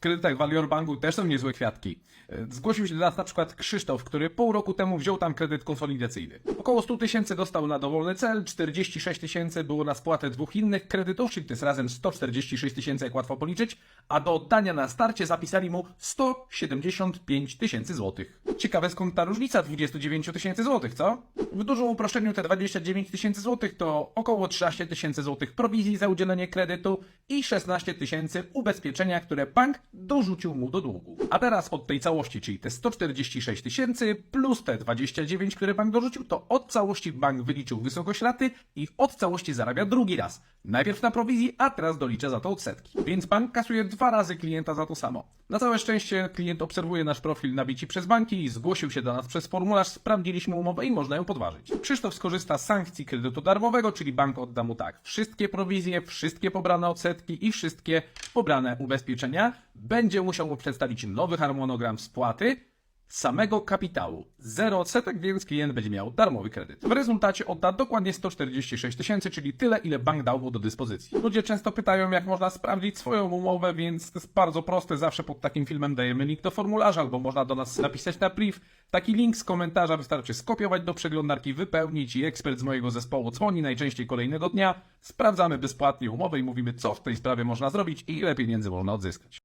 kredytach Valior Banku też są niezłe kwiatki. E, Zgłosił się do nas na przykład Krzysztof, który pół roku temu wziął tam kredyt konsolidacyjny. Około 100 tysięcy dostał na dowolny cel, 46 tysięcy było na spłatę dwóch innych kredytów, czyli to jest razem 146 tysięcy, jak łatwo policzyć, a do oddania na starcie zapisali mu 175 tysięcy złotych. Ciekawe skąd ta różnica 29 tysięcy złotych, co? W dużym uproszczeniu te 29 tysięcy złotych to około 13 tysięcy złotych prowizji za udzielenie kredytu i 16 tysięcy ubezpieczenia, które bank dorzucił mu do długu. A teraz od tej całości, czyli te 146 tysięcy plus te 29, które bank dorzucił, to od całości bank wyliczył wysokość raty i od całości zarabia drugi raz. Najpierw na prowizji, a teraz dolicza za to odsetki. Więc bank kasuje dwa razy klienta za to samo. Na całe szczęście klient obserwuje nasz profil na bici przez banki zgłosił się do nas przez formularz, sprawdziliśmy umowę i można ją podważyć. Krzysztof skorzysta z sankcji kredytu darmowego, czyli bank odda mu tak, wszystkie prowizje, wszystkie pobrane odsetki i wszystkie pobrane ubezpieczenia. Będzie musiał mu przedstawić nowy harmonogram spłaty, samego kapitału. Zero odsetek, więc klient będzie miał darmowy kredyt. W rezultacie odda dokładnie 146 tysięcy, czyli tyle, ile bank dał mu do dyspozycji. Ludzie często pytają, jak można sprawdzić swoją umowę, więc to jest bardzo proste. Zawsze pod takim filmem dajemy link do formularza, albo można do nas napisać na priv. Taki link z komentarza wystarczy skopiować do przeglądarki, wypełnić i ekspert z mojego zespołu dzwoni najczęściej kolejnego dnia. Sprawdzamy bezpłatnie umowę i mówimy, co w tej sprawie można zrobić i ile pieniędzy można odzyskać.